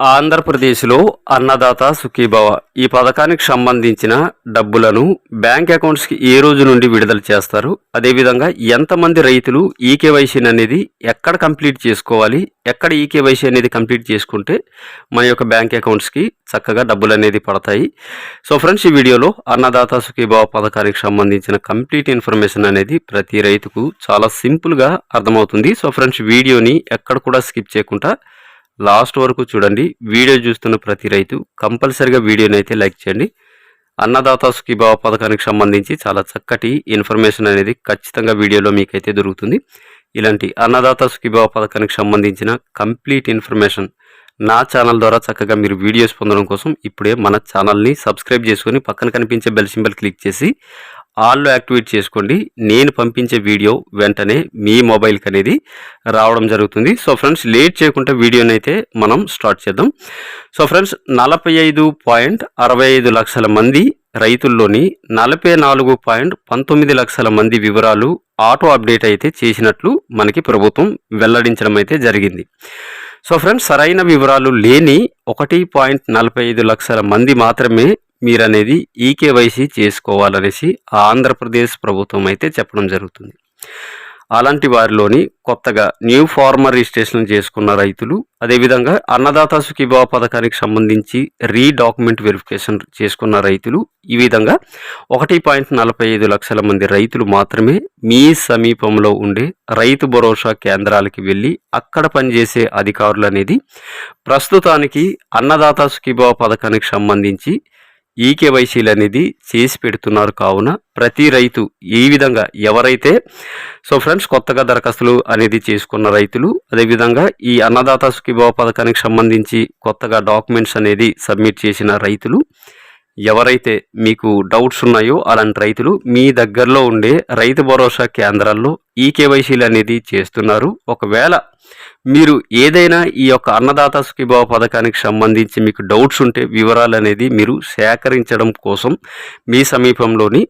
ఆంధ్రప్రదేశ్లో అన్నదాత సుఖీభవ. ఈ పథకానికి సంబంధించిన డబ్బులను బ్యాంక్ అకౌంట్స్కి ఏ రోజు నుండి విడుదల చేస్తారు? అదేవిధంగా ఎంతమంది రైతులు ఈకేవైసీని అనేది ఎక్కడ కంప్లీట్ చేసుకోవాలి? ఎక్కడ ఈకేవైసీ అనేది కంప్లీట్ చేసుకుంటే మన యొక్క బ్యాంక్ అకౌంట్స్కి చక్కగా డబ్బులు అనేది పడతాయి. సో ఫ్రెండ్స్ ఈ వీడియోలో అన్నదాత సుఖీభావ పథకానికి సంబంధించిన కంప్లీట్ ఇన్ఫర్మేషన్ అనేది ప్రతి రైతుకు చాలా సింపుల్గా అర్థమవుతుంది. సో ఫ్రెండ్స్ వీడియోని ఎక్కడ కూడా స్కిప్ చేయకుండా లాస్ట్ వరకు చూడండి. వీడియో చూస్తున్న ప్రతి రైతు కంపల్సరిగా వీడియోని అయితే లైక్ చేయండి. అన్నదాత సుఖీభావ పథకానికి సంబంధించి చాలా చక్కటి ఇన్ఫర్మేషన్ అనేది ఖచ్చితంగా వీడియోలో మీకైతే దొరుకుతుంది. ఇలాంటి అన్నదాత సుఖీభావ పథకానికి సంబంధించిన కంప్లీట్ ఇన్ఫర్మేషన్ నా ఛానల్ ద్వారా చక్కగా మీరు వీడియోస్ పొందడం కోసం ఇప్పుడే మన ఛానల్ని సబ్స్క్రైబ్ చేసుకొని పక్కన కనిపించే బెల్ సింబల్ క్లిక్ చేసి ఆల్లో యాక్టివేట్ చేసుకోండి. నేను పంపించే వీడియో వెంటనే మీ మొబైల్కి అనేది రావడం జరుగుతుంది. సో ఫ్రెండ్స్ లేట్ చేయకుండా వీడియోని అయితే మనం స్టార్ట్ చేద్దాం. సో ఫ్రెండ్స్ నలభై ఐదు పాయింట్ అరవై ఐదు లక్షల మంది రైతుల్లోని నలభై నాలుగు పాయింట్ పంతొమ్మిది లక్షల మంది వివరాలు ఆటో అప్డేట్ అయితే చేసినట్లు మనకి ప్రభుత్వం వెల్లడించడం అయితే జరిగింది. సో ఫ్రెండ్స్ సరైన వివరాలు లేని ఒకటి పాయింట్ నలభై ఐదు లక్షల మంది మాత్రమే మీరనేది ఈకేవైసీ చేసుకోవాలనేసి ఆంధ్రప్రదేశ్ ప్రభుత్వం అయితే చెప్పడం జరుగుతుంది. అలాంటి వారిలోని కొత్తగా న్యూ ఫార్మర్ రిజిస్ట్రేషన్ చేసుకున్న రైతులు అదేవిధంగా అన్నదాత సుఖీభావ పథకానికి సంబంధించి రీడాక్యుమెంట్ వెరిఫికేషన్ చేసుకున్న రైతులు ఈ విధంగా ఒకటి పాయింట్ నలభై ఐదు లక్షల మంది రైతులు మాత్రమే మీ సమీపంలో ఉండే రైతు భరోసా కేంద్రాలకి వెళ్ళి అక్కడ పనిచేసే అధికారులు అనేది ప్రస్తుతానికి అన్నదాత సుఖీభావ పథకానికి సంబంధించి ఈ కేవైసీలు అనేది చేసి పెడుతున్నారు కావున ప్రతి రైతు ఈ విధంగా ఎవరైతే సో ఫ్రెండ్స్ కొత్తగా దరఖాస్తులు అనేది చేసుకున్న రైతులు అదేవిధంగా ఈ అన్నదాత సుఖీభావ పథకానికి సంబంధించి కొత్తగా డాక్యుమెంట్స్ అనేది సబ్మిట్ చేసిన రైతులు ఎవరైతే మీకు డౌట్స్ ఉన్నాయో అలాంటి రైతులు మీ దగ్గరలో ఉండే రైతు భరోసా కేంద్రాల్లో ఈ కేవైసీలు అనేది చేస్తున్నారు. ఒకవేళ మీరు ఏదైనా ఈ యొక్క అన్నదాత సుఖీభావ పథకానికి సంబంధించి మీకు డౌట్స్ ఉంటే వివరాలు అనేది మీరు సేకరించడం కోసం మీ సమీపంలోని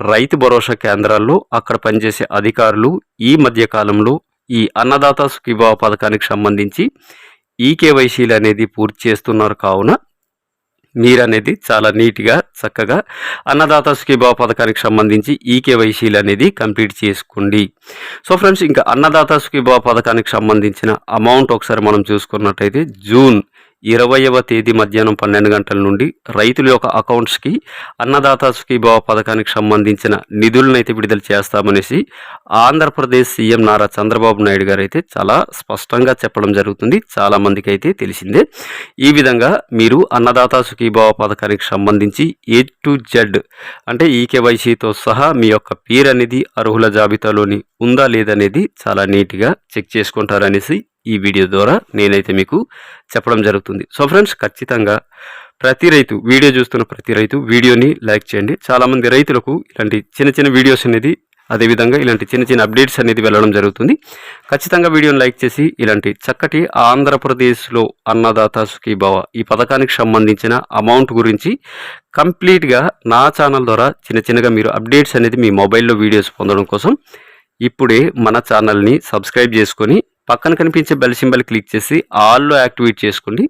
రైతు భరోసా కేంద్రాల్లో అక్కడ పనిచేసే అధికారులు ఈ మధ్యకాలంలో ఈ అన్నదాత సుఖీభావ పథకానికి సంబంధించి ఈ కేవైసీలు అనేది పూర్తి చేస్తున్నారు. కావున నీరు అనేది చాలా నీట్గా చక్కగా అన్నదాత సుఖీభావ పథకానికి సంబంధించి ఈకేవైసీలు అనేది కంప్లీట్ చేసుకోండి. సో ఫ్రెండ్స్ ఇంకా అన్నదాత సుఖీభావ పథకానికి సంబంధించిన అమౌంట్ ఒకసారి మనం చూసుకున్నట్టయితే జూన్ ఇరవైవ తేదీ మధ్యాహ్నం పన్నెండు గంటల నుండి రైతుల యొక్క అకౌంట్స్కి అన్నదాత సుఖీభావ పథకానికి సంబంధించిన నిధులను అయితే విడుదల చేస్తామనేసి ఆంధ్రప్రదేశ్ సీఎం నారా చంద్రబాబు నాయుడు గారు అయితే చాలా స్పష్టంగా చెప్పడం జరుగుతుంది. చాలా మందికి అయితే తెలిసిందే. ఈ విధంగా మీరు అన్నదాత సుఖీభావ పథకానికి సంబంధించి ఏ టు జెడ్ అంటే ఈకేవైసీతో సహా మీ యొక్క పేరు అనేది అర్హుల జాబితాలోని ఉందా లేదనేది చాలా నీట్గా చెక్ చేసుకుంటారనేసి ఈ వీడియో ద్వారా నేనైతే మీకు చెప్పడం జరుగుతుంది. సో ఫ్రెండ్స్ ఖచ్చితంగా ప్రతి రైతు వీడియో చూస్తున్న ప్రతి రైతు వీడియోని లైక్ చేయండి. చాలామంది రైతులకు ఇలాంటి చిన్న చిన్న వీడియోస్ అనేది అదేవిధంగా ఇలాంటి చిన్న చిన్న అప్డేట్స్ అనేది వెళ్ళడం జరుగుతుంది. ఖచ్చితంగా వీడియోని లైక్ చేసి ఇలాంటి చక్కటి ఆంధ్రప్రదేశ్లో అన్నదాత సుఖీభావ ఈ పథకానికి సంబంధించిన అమౌంట్ గురించి కంప్లీట్గా నా ఛానల్ ద్వారా చిన్న చిన్నగా మీరు అప్డేట్స్ అనేది మీ మొబైల్లో వీడియోస్ పొందడం కోసం ఇప్పుడే మన ఛానల్ని సబ్స్క్రైబ్ చేసుకొని పక్కన కనిపించే బెల్ సింబల్ క్లిక్ చేసి ఆల్లో యాక్టివేట్ చేసుకోండి.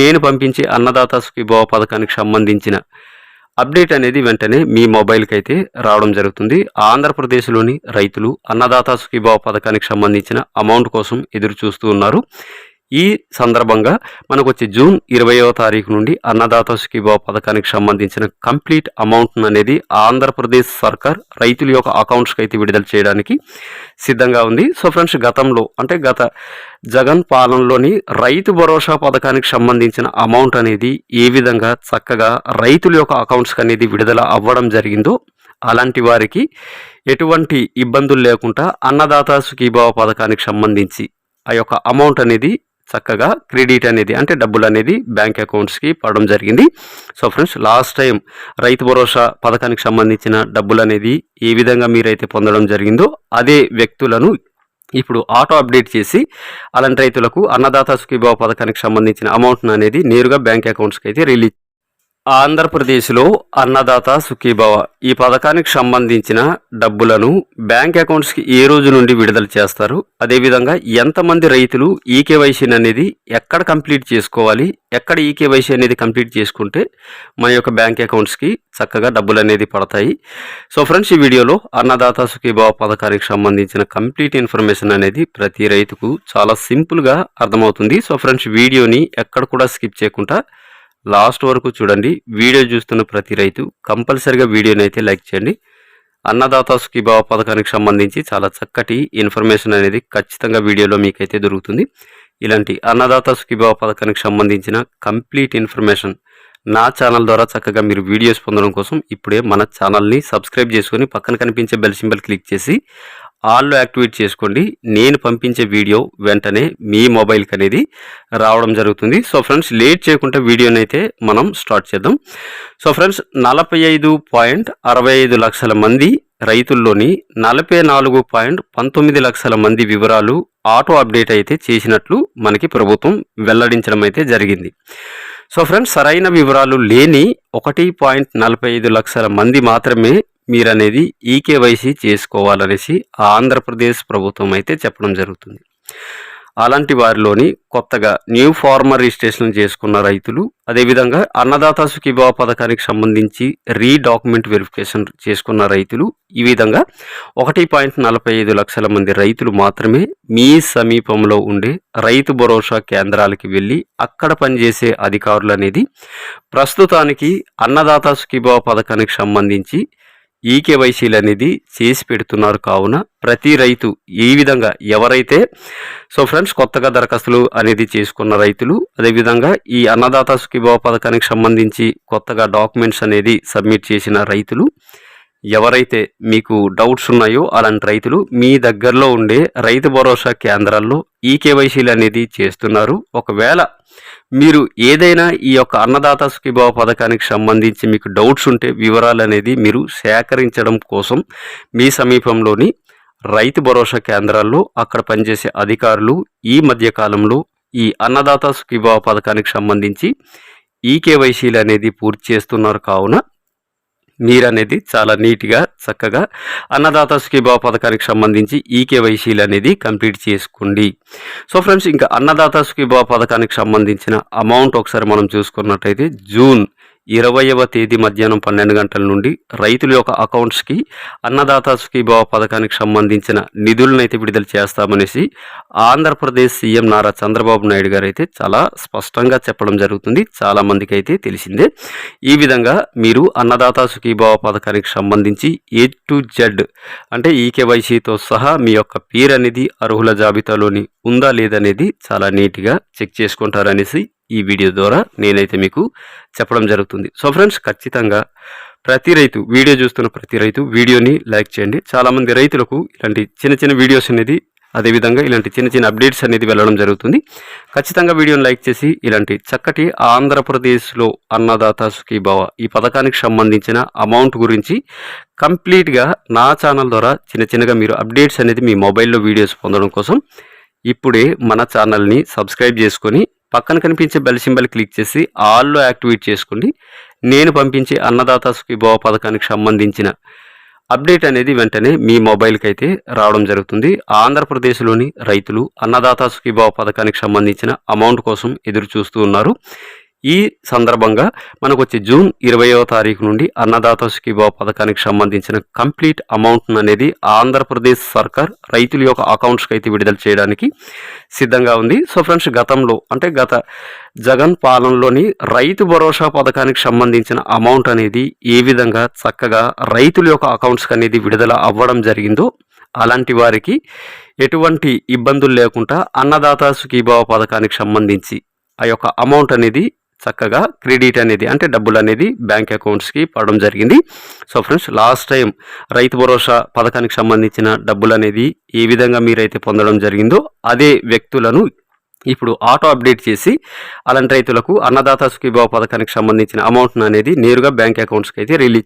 నేను పంపించే అన్నదాత సుఖీభావ పథకానికి సంబంధించిన అప్డేట్ అనేది వెంటనే మీ మొబైల్కి అయితే రావడం జరుగుతుంది. ఆంధ్రప్రదేశ్లోని రైతులు అన్నదాత సుఖీభావ పథకానికి సంబంధించిన అమౌంట్ కోసం ఎదురు చూస్తూ ఉన్నారు. ఈ సందర్భంగా మనకు వచ్చి జూన్ ఇరవయో తారీఖు నుండి అన్నదాత సుఖీభావ పథకానికి సంబంధించిన కంప్లీట్ అమౌంట్ అనేది ఆంధ్రప్రదేశ్ సర్కార్ రైతుల యొక్క అకౌంట్స్కి అయితే విడుదల చేయడానికి సిద్ధంగా ఉంది. సో ఫ్రెండ్స్ గతంలో అంటే గత జగన్ పాలనలోని రైతు భరోసా పథకానికి సంబంధించిన అమౌంట్ అనేది ఏ విధంగా చక్కగా రైతుల యొక్క అకౌంట్స్కి అనేది విడుదల అవ్వడం జరిగిందో అలాంటి వారికి ఎటువంటి ఇబ్బందులు లేకుండా అన్నదాత సుఖీభావ పథకానికి సంబంధించి ఆ యొక్క అమౌంట్ అనేది చక్కగా క్రెడిట్ అనేది అంటే డబ్బులు అనేది బ్యాంక్ అకౌంట్స్కి పడడం జరిగింది. So friends last time Rythu Bharosa పథకానికి సంబంధించిన డబ్బులు అనేది ఏ విధంగా మీరైతే పొందడం జరిగిందో అదే వ్యక్తులను ఇప్పుడు ఆటో అప్డేట్ చేసి అలాంటి రైతులకు అన్నదాత సుఖీభావ పథకానికి సంబంధించిన అమౌంట్ అనేది నేరుగా బ్యాంక్ అకౌంట్స్కి అయితే రిలీజ్ ఆంధ్రప్రదేశ్లో అన్నదాత సుఖీభవ. ఈ పథకానికి సంబంధించిన డబ్బులను బ్యాంక్ అకౌంట్స్కి ఏ రోజు నుండి విడుదల చేస్తారు? అదేవిధంగా ఎంతమంది రైతులు ఈకేవైసీని అనేది ఎక్కడ కంప్లీట్ చేసుకోవాలి? ఎక్కడ ఈకేవైసీ అనేది కంప్లీట్ చేసుకుంటే మన యొక్క బ్యాంక్ అకౌంట్స్కి చక్కగా డబ్బులు అనేది పడతాయి. సో ఫ్రెండ్స్ ఈ వీడియోలో అన్నదాత సుఖీభవ పథకానికి సంబంధించిన కంప్లీట్ ఇన్ఫర్మేషన్ అనేది ప్రతి రైతుకు చాలా సింపుల్గా అర్థమవుతుంది. సో ఫ్రెండ్స్ వీడియోని ఎక్కడ కూడా స్కిప్ చేయకుండా లాస్ట్ వరకు చూడండి. వీడియో చూస్తున్న ప్రతి రైతు కంపల్సరిగా వీడియోని అయితే లైక్ చేయండి. అన్నదాత సుఖీభావ పథకానికి సంబంధించి చాలా చక్కటి ఇన్ఫర్మేషన్ అనేది ఖచ్చితంగా వీడియోలో మీకైతే దొరుకుతుంది. ఇలాంటి అన్నదాత సుఖీభావ పథకానికి సంబంధించిన కంప్లీట్ ఇన్ఫర్మేషన్ నా ఛానల్ ద్వారా చక్కగా మీరు వీడియోస్ పొందడం కోసం ఇప్పుడే మన ఛానల్ని సబ్స్క్రైబ్ చేసుకొని పక్కన కనిపించే బెల్ సింబల్ క్లిక్ చేసి ఆల్లో యాక్టివేట్ చేసుకోండి. నేను పంపించే వీడియో వెంటనే మీ మొబైల్కి అనేది రావడం జరుగుతుంది. సో ఫ్రెండ్స్ లేట్ చేయకుండా వీడియోని అయితే మనం స్టార్ట్ చేద్దాం. సో ఫ్రెండ్స్ నలభై ఐదు పాయింట్ అరవై ఐదు లక్షల మంది రైతుల్లోని నలభై నాలుగు పాయింట్ పంతొమ్మిది లక్షల మంది వివరాలు ఆటో అప్డేట్ అయితే చేసినట్లు మనకి ప్రభుత్వం వెల్లడించడం అయితే జరిగింది. సో ఫ్రెండ్స్ సరైన వివరాలు లేని ఒకటి పాయింట్ నలభై ఐదు లక్షల మంది మాత్రమే మీరనేది ఈకేవైసీ చేసుకోవాలనేసి ఆంధ్రప్రదేశ్ ప్రభుత్వం అయితే చెప్పడం జరుగుతుంది. అలాంటి వారిలోని కొత్తగా న్యూ ఫార్మర్ రిజిస్ట్రేషన్ చేసుకున్న రైతులు అదేవిధంగా అన్నదాత సుఖీభావ పథకానికి సంబంధించి రీడాక్యుమెంట్ వెరిఫికేషన్ చేసుకున్న రైతులు ఈ విధంగా ఒకటి పాయింట్ నలభై ఐదు లక్షల మంది రైతులు మాత్రమే మీ సమీపంలో ఉండే రైతు భరోసా కేంద్రాలకి వెళ్ళి అక్కడ పనిచేసే అధికారులు అనేది ప్రస్తుతానికి అన్నదాత సుఖీభావ పథకానికి సంబంధించి ఈ కేవైసీలు అనేది చేసి పెడుతున్నారు కావున ప్రతి రైతు ఈ విధంగా ఎవరైతే సో ఫ్రెండ్స్ కొత్తగా దరఖాస్తులు అనేది చేసుకున్న రైతులు అదేవిధంగా ఈ అన్నదాత సుఖీభావ పథకానికి సంబంధించి కొత్తగా డాక్యుమెంట్స్ అనేది సబ్మిట్ చేసిన రైతులు ఎవరైతే మీకు డౌట్స్ ఉన్నాయో అలాంటి రైతులు మీ దగ్గరలో ఉండే రైతు భరోసా కేంద్రాల్లో ఈ కేవైసీలు అనేది చేస్తున్నారు. ఒకవేళ మీరు ఏదైనా ఈ యొక్క అన్నదాత సుఖీభావ పథకానికి సంబంధించి మీకు డౌట్స్ ఉంటే వివరాలు అనేది మీరు సేకరించడం కోసం మీ సమీపంలోని రైతు భరోసా కేంద్రాల్లో అక్కడ పనిచేసే అధికారులు ఈ మధ్యకాలంలో ఈ అన్నదాత సుఖీభావ పథకానికి సంబంధించి ఈ కేవైసీలు అనేది పూర్తి చేస్తున్నారు. కావున మీరనేది చాలా నీట్గా చక్కగా అన్నదాత సుఖీభావ పథకానికి సంబంధించి ఈ కేవైసీలు అనేది కంప్లీట్ చేసుకోండి. సో ఫ్రెండ్స్ ఇంకా అన్నదాత సుఖీభావ పథకానికి సంబంధించిన అమౌంట్ ఒకసారి మనం చూసుకున్నట్టయితే జూన్ ఇరవైవ తేదీ మధ్యాహ్నం పన్నెండు గంటల నుండి రైతుల యొక్క అకౌంట్స్కి అన్నదాత సుఖీభావ పథకానికి సంబంధించిన నిధులను అయితే విడుదల చేస్తామనేసి ఆంధ్రప్రదేశ్ సీఎం నారా చంద్రబాబు నాయుడు గారు అయితే చాలా స్పష్టంగా చెప్పడం జరుగుతుంది. చాలా మందికి అయితే తెలిసిందే. ఈ విధంగా మీరు అన్నదాత సుఖీభావ పథకానికి సంబంధించి ఏ టు జెడ్ అంటే ఈకేవైసీతో సహా మీ యొక్క పేరు అనేది అర్హుల జాబితాలోని ఉందా లేదనేది చాలా నీట్గా చెక్ చేసుకుంటారనేసి ఈ వీడియో ద్వారా నేనైతే మీకు చెప్పడం జరుగుతుంది. సో ఫ్రెండ్స్ ఖచ్చితంగా ప్రతి రైతు వీడియో చూస్తున్న ప్రతి రైతు వీడియోని లైక్ చేయండి. చాలామంది రైతులకు ఇలాంటి చిన్న చిన్న వీడియోస్ అనేది అదేవిధంగా ఇలాంటి చిన్న చిన్న అప్డేట్స్ అనేది వెళ్ళడం జరుగుతుంది. ఖచ్చితంగా వీడియోని లైక్ చేసి ఇలాంటి చక్కటి ఆంధ్రప్రదేశ్లో అన్నదాత సుఖీభావ ఈ పథకానికి సంబంధించిన అమౌంట్ గురించి కంప్లీట్గా నా ఛానల్ ద్వారా చిన్న చిన్నగా మీరు అప్డేట్స్ అనేది మీ మొబైల్లో వీడియోస్ పొందడం కోసం ఇప్పుడే మన ఛానల్ని సబ్స్క్రైబ్ చేసుకొని పక్కన కనిపించే బెల్ సింబల్ క్లిక్ చేసి ఆల్లో యాక్టివేట్ చేసుకోండి. నేను పంపించే అన్నదాత సుఖీభావ పథకానికి సంబంధించిన అప్డేట్ అనేది వెంటనే మీ మొబైల్కి అయితే రావడం జరుగుతుంది. ఆంధ్రప్రదేశ్లోని రైతులు అన్నదాత సుఖీభావ పథకానికి సంబంధించిన అమౌంట్ కోసం ఎదురు చూస్తూ ఉన్నారు. ఈ సందర్భంగా మనకు వచ్చే జూన్ ఇరవయో తారీఖు నుండి అన్నదాత సుఖీభావ పథకానికి సంబంధించిన కంప్లీట్ అమౌంట్ అనేది ఆంధ్రప్రదేశ్ సర్కార్ రైతుల యొక్క అకౌంట్స్కి అయితే విడుదల చేయడానికి సిద్ధంగా ఉంది. సో ఫ్రెండ్స్ గతంలో అంటే గత జగన్ పాలనలోని రైతు భరోసా పథకానికి సంబంధించిన అమౌంట్ అనేది ఏ విధంగా చక్కగా రైతుల యొక్క అకౌంట్స్కి అనేది విడుదల అవ్వడం జరిగిందో అలాంటి వారికి ఎటువంటి ఇబ్బందులు లేకుండా అన్నదాత సుఖీభావ పథకానికి సంబంధించి ఆ యొక్క అమౌంట్ అనేది చక్కగా క్రెడిట్ అనేది అంటే డబ్బులు అనేది బ్యాంక్ అకౌంట్స్కి పడడం జరిగింది. So friends last time Rythu Bharosa పథకానికి సంబంధించిన డబ్బులు అనేది ఏ విధంగా మీరైతే పొందడం జరిగిందో అదే వ్యక్తులను ఇప్పుడు ఆటో అప్డేట్ చేసి అలాంటి రైతులకు అన్నదాత సుఖీభావ పథకానికి సంబంధించిన అమౌంట్ను అనేది నేరుగా బ్యాంక్ అకౌంట్స్కి అయితే రిలీజ్